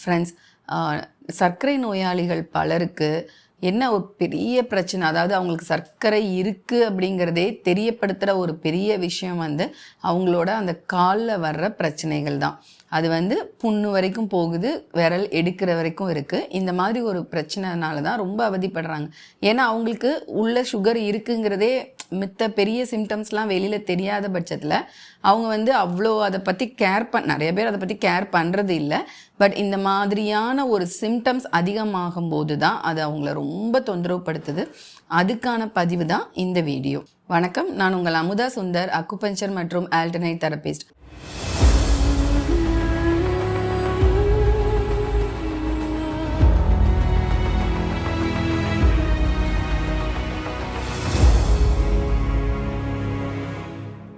Friends சர்க்கரை நோயாளிகள் பலருக்கு என்ன ஒரு பெரிய பிரச்சனை? அதாவது அவங்களுக்கு சர்க்கரை இருக்குது அப்படிங்கிறதே தெரியப்படுத்துகிற ஒரு பெரிய விஷயம் வந்து அவங்களோட அந்த காலில் வர்ற பிரச்சனைகள் தான். அது வந்து புண்ணு வரைக்கும் போகுது விரல் எடுக்கிற வரைக்கும் இருக்குது இந்த மாதிரி ஒரு பிரச்சனைனால தான் ரொம்ப அவதிப்படுறாங்க. ஏன்னா அவங்களுக்கு உள்ள சுகர் இருக்குங்கிறதே மித்த பெரிய சிம்டம்ஸ்லாம் வெளியில் தெரியாத பட்சத்தில் அவங்க வந்து அவ்வளோ அதை பற்றி கேர் பண் நிறைய பேர் அதை பற்றி கேர் பண்ணுறது இல்லை. பட் இந்த மாதிரியான ஒரு சிம்டம்ஸ் அதிகமாகும் போது தான் அது அவங்கள ரொம்ப தொந்தரவுப்படுத்துது அதுக்கான பதிவு தான் இந்த வீடியோ வணக்கம். நான் உங்கள் அமுதா சுந்தர் அக்குபஞ்சர் மற்றும் ஆல்டர்னேட் தெரபிஸ்ட்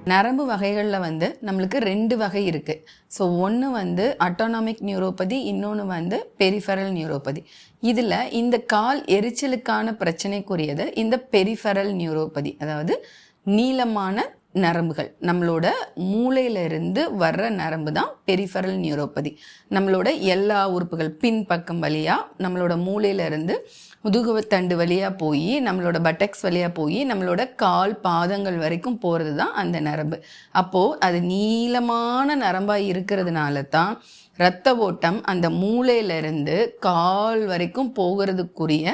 நரம்பு வகைகளில் வந்து நம்மளுக்கு ரெண்டு வகை இருக்குது ஸோ ஒன்று வந்து அட்டோனாமிக் நியூரோபதி இன்னொன்று வந்து பெரிஃபரல் நியூரோபதி இதில் இந்த கால் எரிச்சலுக்கான பிரச்சனைக்குரியது இந்த பெரிஃபரல் நியூரோபதி அதாவது நீளமான நரம்புகள். நம்மளோட மூளையிலிருந்து வர்ற நரம்பு தான் பெரிஃபரல் நியூரோபதி நம்மளோட எல்லா உறுப்புகள் பின்பக்கம் வழியாக நம்மளோட மூளையிலிருந்து முதுகுவத்தண்டு வழியாக போய் நம்மளோட பட்டக்ஸ் வழியாக போய் நம்மளோட கால் பாதங்கள் வரைக்கும் போகிறது தான் அந்த நரம்பு. அப்போது அது நீளமான நரம்பாக இருக்கிறதுனால தான் இரத்த ஓட்டம் அந்த மூளையிலிருந்து கால் வரைக்கும் போகிறதுக்குரிய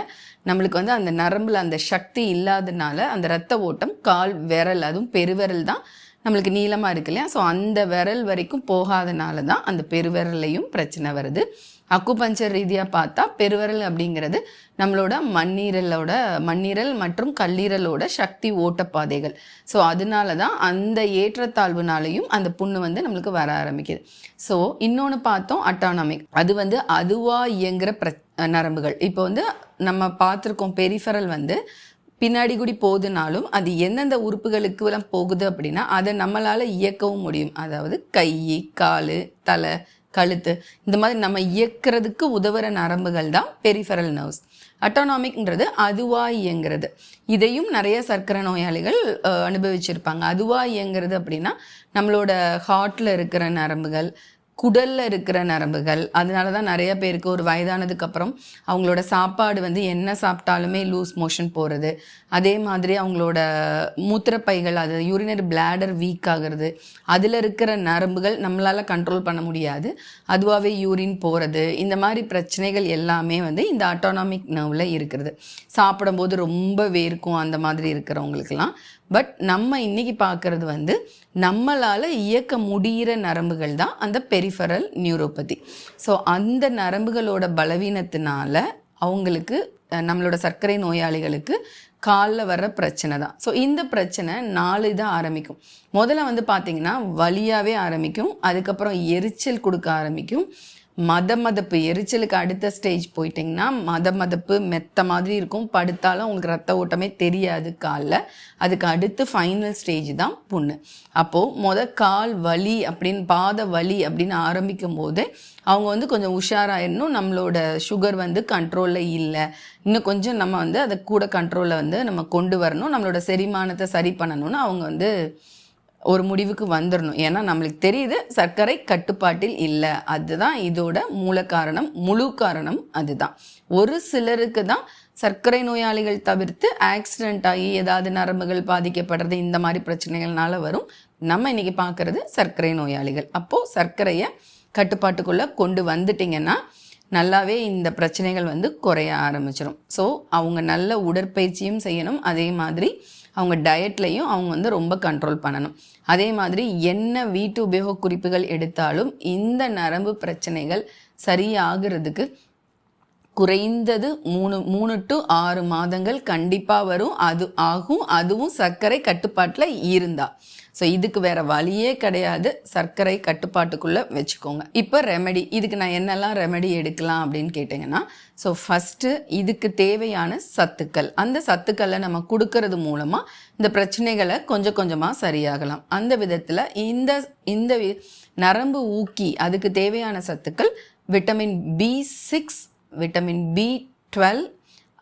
நம்மளுக்கு வந்து அந்த நரம்பில் அந்த சக்தி இல்லாதனால அந்த இரத்த ஓட்டம் கால் விரல் அதுவும் பெருவிரல் தான் நம்மளுக்கு நீளமாக இருக்கு இல்லையா? ஸோ அந்த விரல் வரைக்கும் போகாதனால தான் அந்த பெருவிரல்லையும் பிரச்சனை வருது. அக்குபஞ்சர் ரீதியாக பார்த்தா பெருவரல் அப்படிங்கிறது நம்மளோட மண்ணீரலோட மண்ணீரல் மற்றும் கல்லீரலோட சக்தி ஓட்டப்பாதைகள். ஸோ அதனால தான் அந்த ஏற்றத்தாழ்வுனாலையும் அந்த புண்ணு வந்து நம்மளுக்கு வர ஆரம்பிக்குது. ஸோ இன்னொன்று பார்த்தோம் அட்டானமிக் அது வந்து அதுவாக இயங்குகிற பிர நரம்புகள். இப்போ வந்து நம்ம பார்த்துருக்கோம் பெரிஃபரல் வந்து பின்னாடி கூடி போகுதுனாலும் அது எந்தெந்த உறுப்புகளுக்கு எல்லாம் போகுது அப்படின்னா அதை நம்மளால் இயக்கவும் முடியும். அதாவது கை கால் தலை கழுத்து. இந்த மாதிரி நம்ம இயக்கிறதுக்கு உதவுற நரம்புகள் தான் பெரிஃபரல் நர்வ்ஸ் அட்டானாமிக்ன்றது அதுவாக இயங்குறது. இதையும் நிறைய சர்க்கரை நோயாளிகள் அஹ், அனுபவிச்சிருப்பாங்க. அதுவாக இயங்குறது அப்படின்னா நம்மளோட ஹார்ட்டில் இருக்கிற நரம்புகள் குடலில் இருக்கிற நரம்புகள் அதனால தான் நிறைய பேருக்கு ஒரு வயதானதுக்கு அப்புறம் அவங்களோட சாப்பாடு வந்து என்ன சாப்பிட்டாலுமே லூஸ் மோஷன் போகிறது அதே மாதிரி அவங்களோட மூத்திரப்பைகள் அது யூரினரி பிளாடர் வீக் ஆகிறது. அதில் இருக்கிற நரம்புகள் நம்மளால் கண்ட்ரோல் பண்ண முடியாது. அதுவாகவே யூரின் போகிறது இந்த மாதிரி பிரச்சனைகள் எல்லாமே வந்து இந்த ஆட்டோனாமிக் நர்வில் இருக்கிறது. சாப்பிடும்போது ரொம்ப வேர்க்கும் அந்த மாதிரி இருக்கிறவங்களுக்கெல்லாம். பட் நம்ம இன்னைக்கு பார்க்கறது வந்து நம்மளால் இயக்க முடிகிற நரம்புகள் தான் அந்த பெரிஃபரல் நியூரோபதி ஸோ அந்த நரம்புகளோட பலவீனத்தினால அவங்களுக்கு நம்மளோட சர்க்கரை நோயாளிகளுக்கு காலில் வர்ற பிரச்சனை தான். ஸோ இந்த பிரச்சனை நாலு இதாக ஆரம்பிக்கும். முதல்ல வந்து பார்த்தீங்கன்னா வலியாகவே ஆரம்பிக்கும். அதுக்கப்புறம் எரிச்சல் கொடுக்க ஆரம்பிக்கும். மத மதப்பு எரிச்சலுக்கு அடுத்த ஸ்டேஜ் போயிட்டிங்கன்னா மத மதப்பு மெத்த மாதிரி இருக்கும். படுத்தாலும் உங்களுக்கு ரத்த ஓட்டமே தெரியாது காலில். அதுக்கு அடுத்து ஃபைனல் ஸ்டேஜ் தான் புண்ணு. அப்போது மொத கால் வலி அப்படின்னு பாத வலி அப்படின்னு ஆரம்பிக்கும் போது அவங்க வந்து கொஞ்சம் உஷாராயிடணும். நம்மளோட சுகர் வந்து கண்ட்ரோலில் இல்லை. இன்னும் கொஞ்சம் நம்ம வந்து அதை கூட கண்ட்ரோலில் வந்து நம்ம கொண்டு வரணும். நம்மளோட செரிமானத்தை சரி பண்ணணும்னு அவங்க வந்து ஒரு முடிவுக்கு வந்துடணும் ஏன்னா நம்மளுக்கு தெரியுது சர்க்கரை கட்டுப்பாட்டில் இல்லை. அதுதான் இதோட மூல காரணம் முழு காரணம் அதுதான். ஒரு சிலருக்கு தான் சர்க்கரை நோயாளிகள் தவிர்த்து ஆக்சிடென்ட் ஆகி ஏதாவது நரம்புகள் பாதிக்கப்படுறது இந்த மாதிரி பிரச்சனைகள்னால வரும். நம்ம இன்னைக்கு பார்க்கறது சர்க்கரை நோயாளிகள். அப்போது சர்க்கரையை கட்டுப்பாட்டுக்குள்ளே கொண்டு வந்துட்டிங்கன்னா நல்லாவே இந்த பிரச்சனைகள் வந்து குறைய ஆரம்பிச்சிடும் ஸோ அவங்க நல்ல உடற்பயிற்சியும் செய்யணும். அதே மாதிரி அவங்க டயட்லையும் அவங்க வந்து ரொம்ப கண்ட்ரோல் பண்ணணும். அதே மாதிரி என்ன வீட்டு உபயோக குறிப்புகள் எடுத்தாலும் இந்த நரம்பு பிரச்சனைகள் சரியாகிறதுக்கு குறைந்தது மூணு மூணு டு ஆறு மாதங்கள் கண்டிப்பாக வரும். அது ஆகும். அதுவும் சர்க்கரை கட்டுப்பாட்டில் இருந்தால் ஸோ இதுக்கு வேற வழியே கிடையாது. சர்க்கரை கட்டுப்பாட்டுக்குள்ளே வச்சுக்கோங்க. இப்போ ரெமெடி இதுக்கு நான் என்னெல்லாம் ரெமெடி எடுக்கலாம் அப்படின்னு கேட்டிங்கன்னா ஸோ ஃபஸ்ட்டு இதுக்கு தேவையான சத்துக்கள். அந்த சத்துக்களை நம்ம கொடுக்கறது மூலமாக இந்த பிரச்சனைகளை கொஞ்சம் கொஞ்சமாக சரியாகலாம். அந்த விதத்தில் இந்த இந்த வி- நரம்பு ஊக்கி அதுக்கு தேவையான சத்துக்கள் vitamin B six vitamin B twelve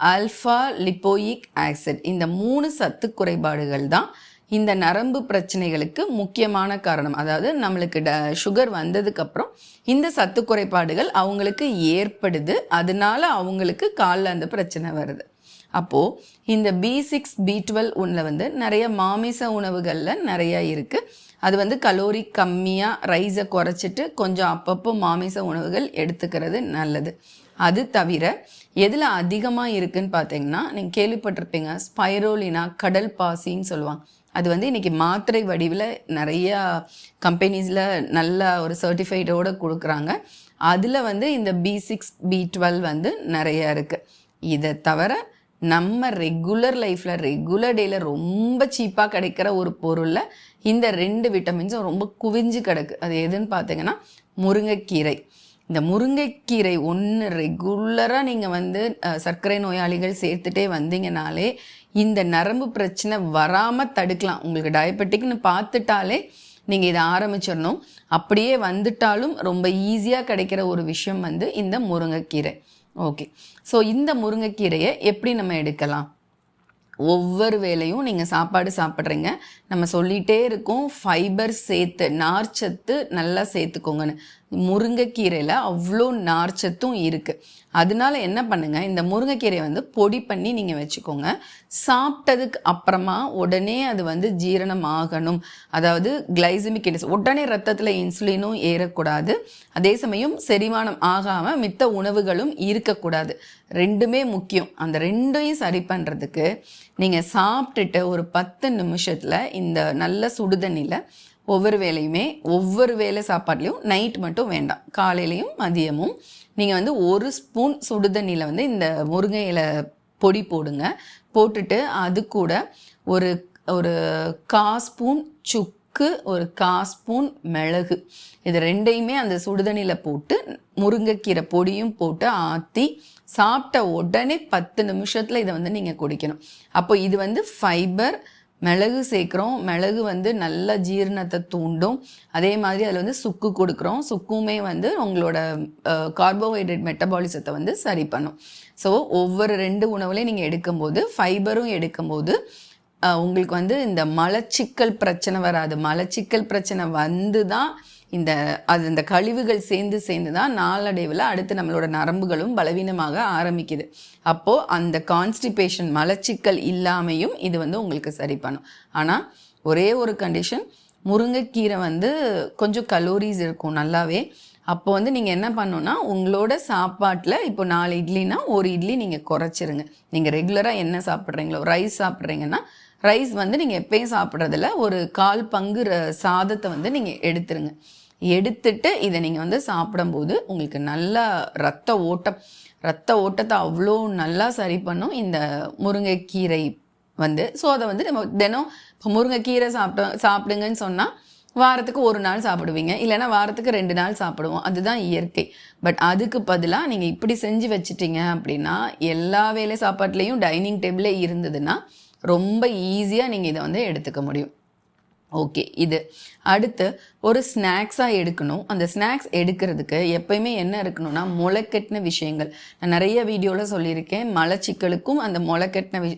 alpha lipoic acid இந்த மூணு சத்து குறைபாடுகள் தான் இந்த நரம்பு பிரச்சனைகளுக்கு முக்கியமான காரணம். அதாவது நம்மளுக்கு ட சுகர் வந்ததுக்கப்புறம் இந்த சத்து குறைபாடுகள் அவங்களுக்கு ஏற்படுது. அதனால அவங்களுக்கு காலில் அந்த பிரச்சனை வருது. அப்போது இந்த பி சிக்ஸ் பி டுவெல் உணவில் வந்து நிறைய மாமிச உணவுகளில் நிறைய இருக்குது அது வந்து கலோரி கம்மியாக ரைஸை குறைச்சிட்டு கொஞ்சம் அப்பப்போ மாமிச உணவுகள் எடுத்துக்கிறது நல்லது. அது தவிர எதில் அதிகமாக இருக்குன்னு பார்த்தீங்கன்னா நீங்கள் கேள்விப்பட்டிருப்பீங்க ஸ்பைரோலினா கடல் பாசின்னு சொல்லுவாங்க. அது வந்து இன்றைக்கி மாத்திரை வடிவில் நிறையா கம்பெனிஸில் நல்ல ஒரு சர்டிஃபைடோடு கொடுக்குறாங்க. அதில் வந்து இந்த பி சிக்ஸ் பி டுவெல் வந்து நிறையா இருக்குது இதை தவிர நம்ம ரெகுலர் லைஃப்பில் ரெகுலர் டேயில் ரொம்ப சீப்பாக கிடைக்கிற ஒரு பொருளில் இந்த ரெண்டு விட்டமின்ஸும் ரொம்ப குவிஞ்சு கிடக்கு. அது எதுன்னு பார்த்தீங்கன்னா முருங்கைக்கீரை. இந்த முருங்கைக்கீரை ஒன்று ரெகுலராக நீங்கள் வந்து சர்க்கரை நோயாளிகள் சேர்த்துட்டே வந்தீங்கனாலே இந்த நரம்பு பிரச்சனை வராமல் தடுக்கலாம். உங்களுக்கு டயபெட்டிக்னு பார்த்துட்டாலே நீங்கள் இதை ஆரம்பிச்சிடணும். அப்படியே வந்துட்டாலும் ரொம்ப ஈஸியாக கிடைக்கிற ஒரு விஷயம் வந்து இந்த முருங்கைக்கீரை. ஓகே ஸோ இந்த முருங்கைக்கீரையை எப்படி நம்ம எடுக்கலாம்? ஒவ்வொரு வேலையும் நீங்கள் சாப்பாடு சாப்பிட்றீங்க. நம்ம சொல்லிகிட்டே இருக்கோம் ஃபைபர் சேர்த்து நார்ச்சத்து நல்லா சேர்த்துக்கோங்கன்னு. முருங்கைக்கீரையில் அவ்வளோ நார்ச்சத்தும் இருக்குது அதனால என்ன பண்ணுங்கள் இந்த முருங்கைக்கீரையை வந்து பொடி பண்ணி நீங்கள் வச்சுக்கோங்க. சாப்பிட்டதுக்கு அப்புறமா உடனே அது வந்து ஜீரணம் ஆகணும் அதாவது கிளைசமிக் இண்டஸ் உடனே ரத்தத்தில் இன்சுலினும் ஏறக்கூடாது. அதே சமயம் செரிமானம் ஆகாமல் மித்த உணவுகளும் இருக்கக்கூடாது. ரெண்டுமே முக்கியம். அந்த ரெண்டையும் சரி பண்ணுறதுக்கு நீங்கள் சாப்பிட்டுட்டு ஒரு பத்து நிமிஷத்தில் இந்த நல்ல சுடுதண்ணியில் ஒவ்வொரு வேலையுமே ஒவ்வொரு வேளை சாப்பாட்லேயும் நைட் மட்டும் வேண்டாம். காலையிலையும் மதியமும் நீங்கள் வந்து ஒரு ஸ்பூன் சுடுதண்ணியில் வந்து இந்த முருங்கை இலை பொடி போடுங்க. போட்டுட்டு அது கூட ஒரு ஒரு கா ஸ்பூன் சுக்கு ஒரு கா ஸ்பூன் மிளகு. இது ரெண்டையுமே அந்த சுடுதண்ணியில் போட்டு முருங்கைக்கீரை பொடியும் போட்டு ஆற்றி சாப்பிட்ட உடனே பத்து நிமிஷத்தில் இதை வந்து நீங்கள் குடிக்கணும். அப்போ இது வந்து ஃபைபர் மிளகு சேர்க்குறோம். மிளகு வந்து நல்ல ஜீரணத்தை தூண்டும். அதே மாதிரி அதில் வந்து சுக்கு கொடுக்குறோம். சுக்குமே வந்து உங்களோட கார்போஹைட்ரேட் மெட்டபாலிசத்தை வந்து சரி பண்ணும். ஸோ ஒவ்வொரு ரெண்டு உணவுலையும் நீங்கள் எடுக்கும்போது ஃபைபரும் எடுக்கும்போது உங்களுக்கு வந்து இந்த மலச்சிக்கல் பிரச்சனை வராது. மலச்சிக்கல் பிரச்சனை வந்து தான் இந்த அது இந்த கழிவுகள் சேர்ந்து சேர்ந்து தான் நாளடைவில் அடுத்து நம்மளோட நரம்புகளும் பலவீனமாக ஆரம்பிக்குது. அப்போது அந்த கான்ஸ்டிபேஷன் மலச்சிக்கல் இல்லாமையும் இது வந்து உங்களுக்கு சரி பண்ணும். ஆனால் ஒரே ஒரு கண்டிஷன் முருங்கைக்கீரை வந்து கொஞ்சம் கலோரிஸ் இருக்கும் நல்லாவே. அப்போ வந்து நீங்கள் என்ன பண்ணணும்னா உங்களோட சாப்பாட்டில் இப்போ நாலு இட்லினா ஒரு இட்லி நீங்கள் குறைச்சிருங்க. நீங்கள் ரெகுலராக என்ன சாப்பிட்றீங்களோ ரைஸ் சாப்பிட்றீங்கன்னா ரைஸ் வந்து நீங்கள் எப்பயும் சாப்பிட்றதில்ல ஒரு கால் பங்கு சாதத்தை வந்து நீங்கள் எடுத்துருங்க. எடுத்துட்டு இதை நீங்கள் வந்து சாப்பிடும்போது உங்களுக்கு நல்லா ரத்த ஓட்டம் ரத்த ஓட்டத்தை அவ்வளோ நல்லா சரி பண்ணும். இந்த முருங்கைக்கீரை வந்து ஸோ அதை வந்து நம்ம தினம் இப்போ முருங்கைக்கீரை சாப்பிட்டோம் சாப்பிடுங்கன்னு சொன்னால் வாரத்துக்கு ஒரு நாள் சாப்பிடுவீங்க. இல்லைன்னா வாரத்துக்கு ரெண்டு நாள் சாப்பிடுவோம். அதுதான் இயற்கை. பட் அதுக்கு பதிலாக நீங்கள் இப்படி செஞ்சு வச்சிட்டீங்க அப்படின்னா எல்லா வேலை சாப்பாட்லேயும் டைனிங் டேபிளே இருந்ததுன்னா ரொம்ப ஈஸியாக நீங்கள் இதை வந்து எடுத்துக்க முடியும். ஓகே இது. அடுத்து ஒரு ஸ்நாக்ஸாக எடுக்கணும். அந்த ஸ்நாக்ஸ் எடுக்கிறதுக்கு எப்பயுமே என்ன இருக்கணும்னா முளைக்கட்டின விஷயங்கள். நான் நிறைய வீடியோவில் சொல்லியிருக்கேன். மலச்சிக்கலுக்கும் அந்த முளைக்கட்டின வி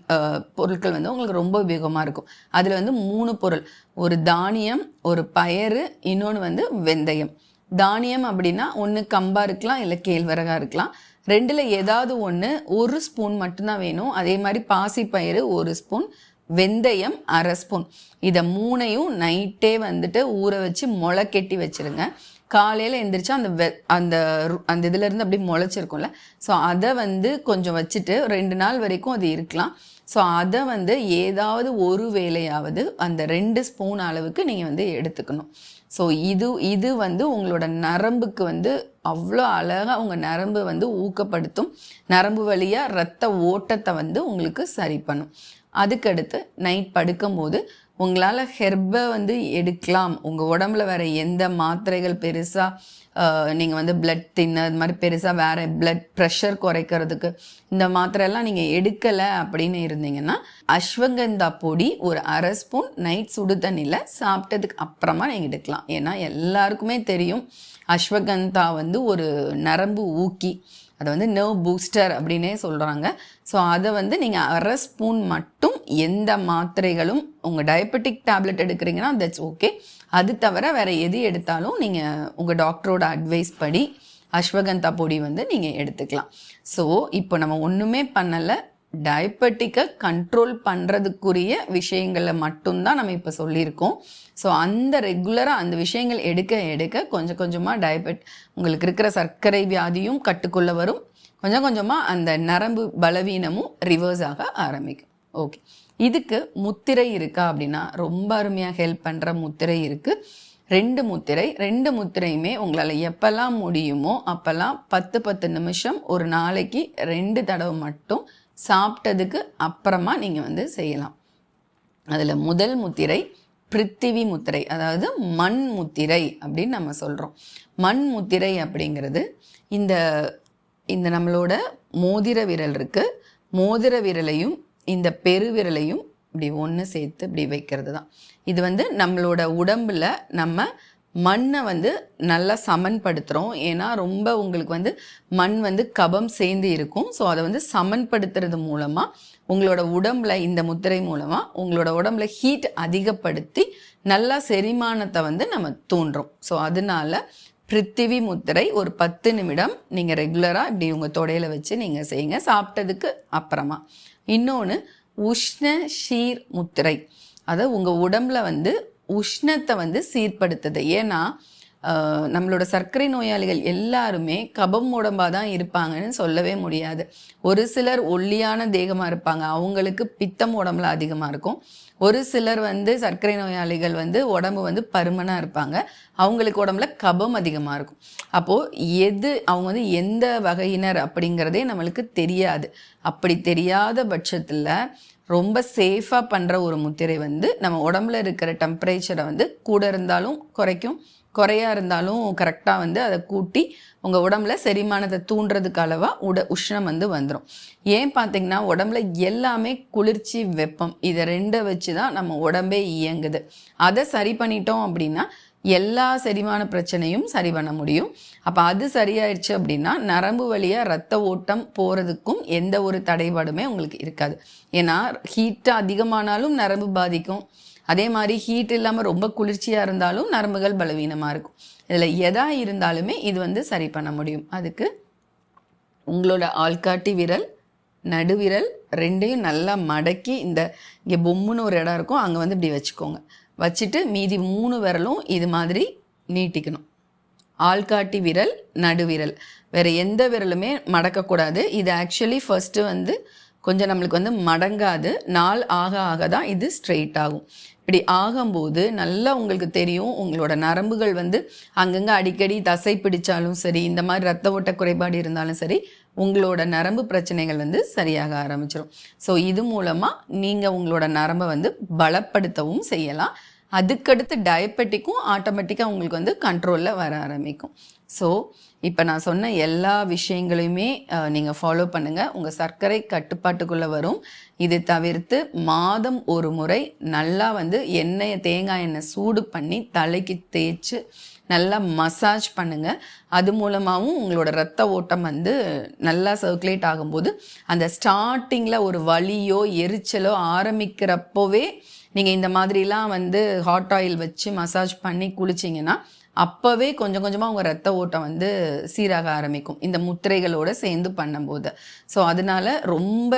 பொருட்கள் வந்து உங்களுக்கு ரொம்ப உபயோகமாக இருக்கும். அதில் வந்து மூணு பொருள். ஒரு தானியம் ஒரு பயறு இன்னொன்று வந்து வெந்தயம். தானியம் அப்படின்னா ஒன்று கம்பா இருக்கலாம் இல்லை கேழ்வரகா இருக்கலாம். ரெண்டில் ஏதாவது ஒன்று ஒரு ஸ்பூன் மட்டும்தான் வேணும். அதே மாதிரி பாசிப்பயிறு ஒரு ஸ்பூன் வெந்தயம் அரை ஸ்பூன். இதை மூணையும் நைட்டே வந்துட்டு ஊற வச்சு முளை கெட்டி வச்சிருங்க. காலையில் எந்திரிச்சா அந்த வெ அந்த அந்த இதுலேருந்து அப்படியே முளைச்சிருக்கும்ல. ஸோ அதை வந்து கொஞ்சம் வச்சுட்டு ரெண்டு நாள் வரைக்கும் அது இருக்கலாம். ஸோ அதை வந்து ஏதாவது ஒரு வேளையாவது அந்த ரெண்டு ஸ்பூன் அளவுக்கு நீங்கள் வந்து எடுத்துக்கணும். ஸோ இது இது வந்து உங்களோட நரம்புக்கு வந்து அவ்வளோ அழகாக உங்கள் நரம்பு வந்து ஊக்கப்படுத்தும். நரம்பு வழியாக ரத்த ஓட்டத்தை வந்து உங்களுக்கு சரி பண்ணும். அதுக்கடுத்து நைட் படுக்கும்போது உங்களால் ஹெர்பை வந்து எடுக்கலாம். உங்கள் உடம்புல வேறு எந்த மாத்திரைகள் பெருசாக நீங்கள் வந்து பிளட் தின்னு அது மாதிரி பெருசாக வேறு பிளட் ப்ரெஷர் குறைக்கிறதுக்கு இந்த மாத்திரையெல்லாம் நீங்கள் எடுக்கலை அப்படின்னு இருந்தீங்கன்னா அஸ்வகந்தா பொடி ஒரு அரை ஸ்பூன் நைட் சுடு தண்ணியில் சாப்பிட்டதுக்கு அப்புறமா நீங்கள் எடுக்கலாம். ஏன்னா எல்லாருக்குமே தெரியும் அஸ்வகந்தா வந்து ஒரு நரம்பு ஊக்கி அதை வந்து நர்வ் பூஸ்டர் அப்படின்னே சொல்கிறாங்க ஸோ அதை வந்து நீங்கள் அரை ஸ்பூன் மட்டும் எந்த மாத்திரைகளும் உங்கள் டயபெட்டிக் டேப்லெட் எடுக்கிறீங்கன்னா தட்ஸ் ஓகே அது தவிர வேறு எது எடுத்தாலும் நீங்கள் உங்கள் டாக்டரோட அட்வைஸ் படி அஸ்வகந்தா பொடி வந்து நீங்கள் எடுத்துக்கலாம். ஸோ இப்போ நம்ம ஒன்றுமே பண்ணலை. டயபெட்டிக்கை கண்ட்ரோல் பண்ணுறதுக்குரிய விஷயங்களை மட்டும்தான் நம்ம இப்போ சொல்லியிருக்கோம். ஸோ அந்த ரெகுலராக அந்த விஷயங்கள் எடுக்க எடுக்க கொஞ்சம் கொஞ்சமாக டயபெட் உங்களுக்கு இருக்கிற சர்க்கரை வியாதியும் கட்டுக்குள்ளே வரும். கொஞ்சம் கொஞ்சமாக அந்த நரம்பு பலவீனமும் ரிவர்ஸ் ஆக ஆரம்பிக்கும். ஓகே இதுக்கு முத்திரை இருக்கா அப்படின்னா ரொம்ப அருமையாக ஹெல்ப் பண்ணுற முத்திரை இருக்குது ரெண்டு முத்திரை ரெண்டு முத்திரையுமே உங்களால் எப்போல்லாம் முடியுமோ அப்போல்லாம் பத்து பத்து நிமிஷம் ஒரு நாளைக்கு ரெண்டு தடவை மட்டும் சாப்பிட்டதுக்கு அப்புறமா நீங்கள் வந்து செய்யலாம். அதில் முதல் முத்திரை பிருத்திவி முத்திரை அதாவது மண் முத்திரை அப்படின்னு நம்ம சொல்கிறோம் மண் முத்திரை அப்படிங்கிறது இந்த இந்த நம்மளோட மோதிர விரல் இருக்குது மோதிர விரலையும் இந்த பெருவிரலையும் இப்படி ஒன்று சேர்த்து இப்படி வைக்கிறது தான் இது வந்து நம்மளோட உடம்பில் நம்ம மண்ணை வந்து நல்லா சமன்படுத்துகிறோம் ஏன்னா ரொம்ப உங்களுக்கு வந்து மண் வந்து கபம் சேர்ந்து இருக்கும். ஸோ அதை வந்து சமன்படுத்துறது மூலமாக உங்களோட உடம்புல இந்த முத்திரை மூலமாக உங்களோட உடம்புல ஹீட் அதிகப்படுத்தி நல்லா செரிமானத்தை வந்து நம்ம தூண்டுறோம். ஸோ அதனால பிருத்திவி முத்திரை ஒரு பத்து நிமிடம் நீங்கள் ரெகுலராக இப்படி உங்கள் தொடையில வச்சு நீங்கள் செய்யுங்க. சாப்பிட்டதுக்கு அப்புறமா. இன்னொன்று உஷ்ண ஷீர் முத்திரை. அதை உங்கள் உடம்புல வந்து உஷ்ணத்தை வந்து சீர்படுத்துது. ஏன்னா நம்மளோட சர்க்கரை நோயாளிகள் எல்லாருமே கபம் உடம்பாக தான் இருப்பாங்கன்னு சொல்லவே முடியாது. ஒரு சிலர் ஒல்லியான தேகமாக இருப்பாங்க. அவங்களுக்கு பித்தம் உடம்புல அதிகமாக இருக்கும். ஒரு சிலர் வந்து சர்க்கரை நோயாளிகள் வந்து உடம்பு வந்து பருமனாக இருப்பாங்க. அவங்களுக்கு உடம்புல கபம் அதிகமாக இருக்கும். அப்போது எது அவங்க வந்து எந்த வகையினர் அப்படிங்கிறதே நம்மளுக்கு தெரியாது. அப்படி தெரியாத பட்சத்தில் ரொம்ப சேஃபாக பண்ணுற ஒரு முத்திரை வந்து நம்ம உடம்புல இருக்கிற டெம்பரேச்சரை வந்து கூட இருந்தாலும் குறைக்கும். குறையா இருந்தாலும் கரெக்டாக வந்து அதை கூட்டி உங்கள் உடம்புல செரிமானத்தை தூண்டுறதுக்கு அளவாக உட உஷ்ணம் வந்து வந்துடும் ஏன் பார்த்தீங்கன்னா உடம்புல எல்லாமே குளிர்ச்சி வெப்பம் இதை ரெண்டை வச்சு தான் நம்ம உடம்பே இயங்குது. அதை சரி பண்ணிட்டோம் அப்படின்னா எல்லா செரிமான பிரச்சனையும் சரி பண்ண முடியும். அப்போ அது சரியாயிடுச்சு அப்படின்னா நரம்பு வழியாக ரத்த ஓட்டம் போகிறதுக்கும் எந்த ஒரு தடைபாடுமே உங்களுக்கு இருக்காது. ஏன்னா ஹீட்டு அதிகமானாலும் நரம்பு பாதிக்கும். அதே மாதிரி ஹீட் இல்லாமல் ரொம்ப குளிர்ச்சியாக இருந்தாலும் நரம்புகள் பலவீனமாக இருக்கும். இதில் எதா இருந்தாலுமே இது வந்து சரி பண்ண முடியும். அதுக்கு உங்களோட ஆள்காட்டி விரல் நடுவிரல் ரெண்டையும் நல்லா மடக்கி இந்த இங்கே பொம்முன்னு ஒரு இடம் இருக்கும். அங்கே வந்து இப்படி வச்சுக்கோங்க. வச்சுட்டு மீதி மூணு விரலும் இது மாதிரி நீட்டிக்கணும். ஆள்காட்டி விரல் நடுவிரல் வேறு எந்த விரலுமே மடக்கக்கூடாது இது ஆக்சுவலி ஃபர்ஸ்ட்டு வந்து கொஞ்சம் நம்மளுக்கு வந்து மடங்காது. நாள் ஆக ஆக தான் இது ஸ்ட்ரெயிட் ஆகும். இப்படி ஆகும்போது நல்லா உங்களுக்கு தெரியும் உங்களோட நரம்புகள் வந்து அங்கங்கே அடிக்கடி தசை பிடிச்சாலும் சரி இந்த மாதிரி ரத்த ஓட்ட குறைபாடு இருந்தாலும் சரி உங்களோட நரம்பு பிரச்சனைகள் வந்து சரியாக ஆரம்பிச்சிடும் ஸோ இது மூலமாக நீங்கள் உங்களோட நரம்பை வந்து பலப்படுத்தவும் செய்யலாம். அதுக்கடுத்து டயபெட்டிக்கும் ஆட்டோமேட்டிக்காக உங்களுக்கு வந்து கண்ட்ரோலில் வர ஆரம்பிக்கும். ஸோ இப்போ நான் சொன்ன எல்லா விஷயங்களையுமே நீங்கள் ஃபாலோ பண்ணுங்கள் உங்கள் சர்க்கரை கட்டுப்பாட்டுக்குள்ளே வரும். இது தவிர்த்து மாதம் ஒரு முறை நல்லா வந்து எண்ணெயை தேங்காய் எண்ணெய் சூடு பண்ணி தலைக்கு தேய்ச்சி நல்லா மசாஜ் பண்ணுங்க. அது மூலமாகவும் உங்களோட ரத்த ஓட்டம் வந்து நல்லா சர்க்குலேட் ஆகும்போது அந்த ஸ்டார்டிங்கில் ஒரு வலியோ எரிச்சலோ ஆரம்பிக்கிறப்போவே நீங்கள் இந்த மாதிரிலாம் வந்து ஹாட் ஆயில் வச்சு மசாஜ் பண்ணி குளிச்சிங்கன்னா அப்போவே கொஞ்சம் கொஞ்சமாக உங்கள் ரத்த ஓட்டம் வந்து சீராக ஆரம்பிக்கும். இந்த முத்திரைகளோடு சேர்ந்து பண்ணும்போது. ஸோ அதனால ரொம்ப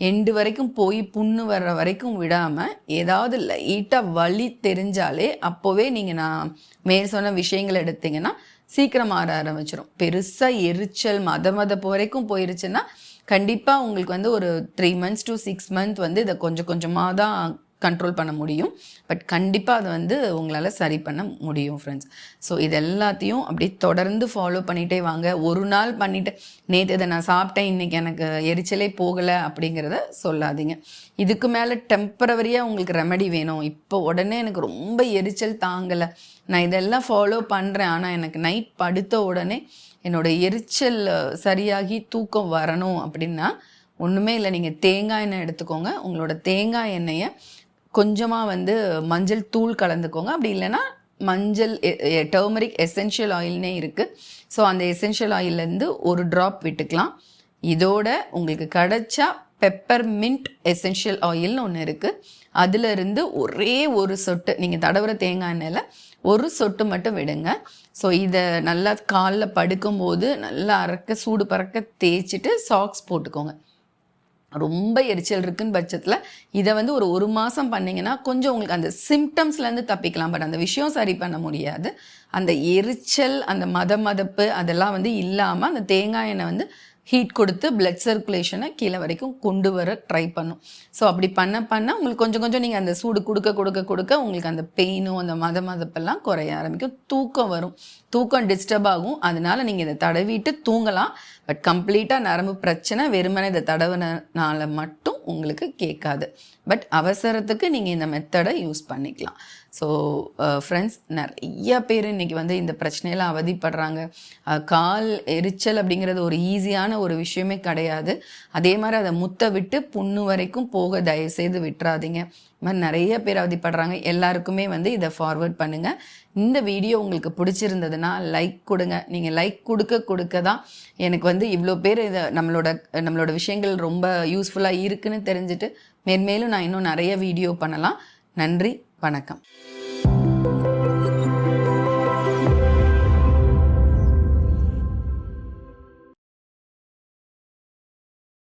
எண்டு வரைக்கும் போய் புண்ணு வர்ற வரைக்கும் விடாமல் ஏதாவது லைட்டாக வலி தெரிஞ்சாலே அப்போவே நீங்கள் நான் மேல் சொன்ன விஷயங்கள் எடுத்தீங்கன்னா சீக்கிரம் ஆற ஆரம்பிச்சிடும் பெருசாக எரிச்சல் மத மதப்பு வரைக்கும் போயிருச்சுன்னா கண்டிப்பாக உங்களுக்கு வந்து ஒரு three months to six month வந்து இதை கொஞ்சம் கொஞ்சமாக தான் கண்ட்ரோல் பண்ண முடியும். பட் கண்டிப்பாக அதை வந்து உங்களால் சரி பண்ண முடியும் ஃப்ரெண்ட்ஸ் ஸோ இது எல்லாத்தையும் அப்படி தொடர்ந்து ஃபாலோ பண்ணிகிட்டே வாங்க. ஒரு நாள் பண்ணிவிட்டு நேற்று இதை நான் சாப்பிட்டேன் இன்றைக்கி எனக்கு எரிச்சலே போகலை அப்படிங்கிறத சொல்லாதீங்க. இதுக்கு மேலே டெம்பரவரியாக உங்களுக்கு ரெமெடி வேணும். இப்போ உடனே எனக்கு ரொம்ப எரிச்சல் தாங்கலை. நான் இதெல்லாம் ஃபாலோ பண்ணுறேன் ஆனால் எனக்கு நைட் படுத்த உடனே என்னோட எரிச்சல் சரியாகி தூக்கம் வரணும் அப்படின்னா ஒன்றுமே இல்லை. நீங்கள் தேங்காய் எண்ணெய் எடுத்துக்கோங்க. உங்களோட தேங்காய் எண்ணெயை கொஞ்சமாக வந்து மஞ்சள் தூள் கலந்துக்கோங்க. அப்படி இல்லைன்னா மஞ்சள் டர்மரிக் எசென்ஷியல் ஆயில்னே இருக்குது ஸோ அந்த எசென்ஷியல் ஆயிலேருந்து ஒரு ட்ராப் விட்டுக்கலாம். இதோட உங்களுக்கு கிடைச்சா பெப்பர் மின்ட் எசென்ஷியல் ஆயில்னு ஒன்று இருக்குது அதிலிருந்து ஒரே ஒரு சொட்டு நீங்கள் தடவுற தேங்காய் எண்ணெயில் ஒரு சொட்டு மட்டும் விடுங்க. ஸோ இதை நல்லா காலில் படுக்கும்போது நல்லா அறக்க சூடு பறக்க தேய்ச்சிட்டு சாக்ஸ் போட்டுக்கோங்க. ரொம்ப எரிச்சல் இருக்குன்னு பட்சத்தில் இதை வந்து ஒரு ஒரு மாதம் பண்ணீங்கன்னா கொஞ்சம் உங்களுக்கு அந்த சிம்டம்ஸ்லேருந்து தப்பிக்கலாம். பட் அந்த விஷயம் சரி பண்ண முடியாது. அந்த எரிச்சல் அந்த மத மதப்பு அதெல்லாம் வந்து இல்லாமல் அந்த தேங்காய் எண்ணெய் வந்து ஹீட் கொடுத்து பிளட் சர்க்குலேஷனை கீழே வரைக்கும் கொண்டு வர ட்ரை பண்ணும். ஸோ அப்படி பண்ண பண்ண உங்களுக்கு கொஞ்சம் கொஞ்சம் நீங்கள் அந்த சூடு கொடுக்க கொடுக்க கொடுக்க உங்களுக்கு அந்த பெயினும் அந்த மத மதப்பெல்லாம் குறைய ஆரம்பிக்கும். தூக்கம் வரும். தூக்கம் டிஸ்டர்ப் ஆகும். அதனால நீங்கள் இதை தடவிட்டு தூங்கலாம். பட் கம்ப்ளீட்டாக நரம்பு பிரச்சனை வெறுமனே இதை தடவுனால மட்டும் உங்களுக்கு கேட்காது. பட் அவசரத்துக்கு நீங்கள் இந்த மெத்தடை யூஸ் பண்ணிக்கலாம். ஸோ ஃப்ரெண்ட்ஸ் uh, நிறைய பேர் இன்னைக்கு வந்து இந்த பிரச்சனையில் அவதிப்படுறாங்க. கால் எரிச்சல் அப்படிங்கிறது ஒரு ஈஸியான ஒரு விஷயமே கிடையாது. அதே மாதிரி அதை முத்த விட்டு புண்ணு வரைக்கும் போக தயவு செய்து விட்டுறாதீங்க. இது மாதிரி நிறைய பேர் அவதிப்படுறாங்க. எல்லாருக்குமே வந்து இதை ஃபார்வர்ட் பண்ணுங்கள் இந்த வீடியோ உங்களுக்கு பிடிச்சிருந்ததுன்னா லைக் கொடுங்க. நீங்கள் லைக் கொடுக்க கொடுக்க தான் எனக்கு வந்து இவ்வளோ பேர் இதை நம்மளோட நம்மளோட விஷயங்கள் ரொம்ப யூஸ்ஃபுல்லாக இருக்குன்னு தெரிஞ்சுட்டு மேன்மேலும் நான் இன்னும் நிறைய வீடியோ பண்ணலாம். நன்றி. வணக்கம்.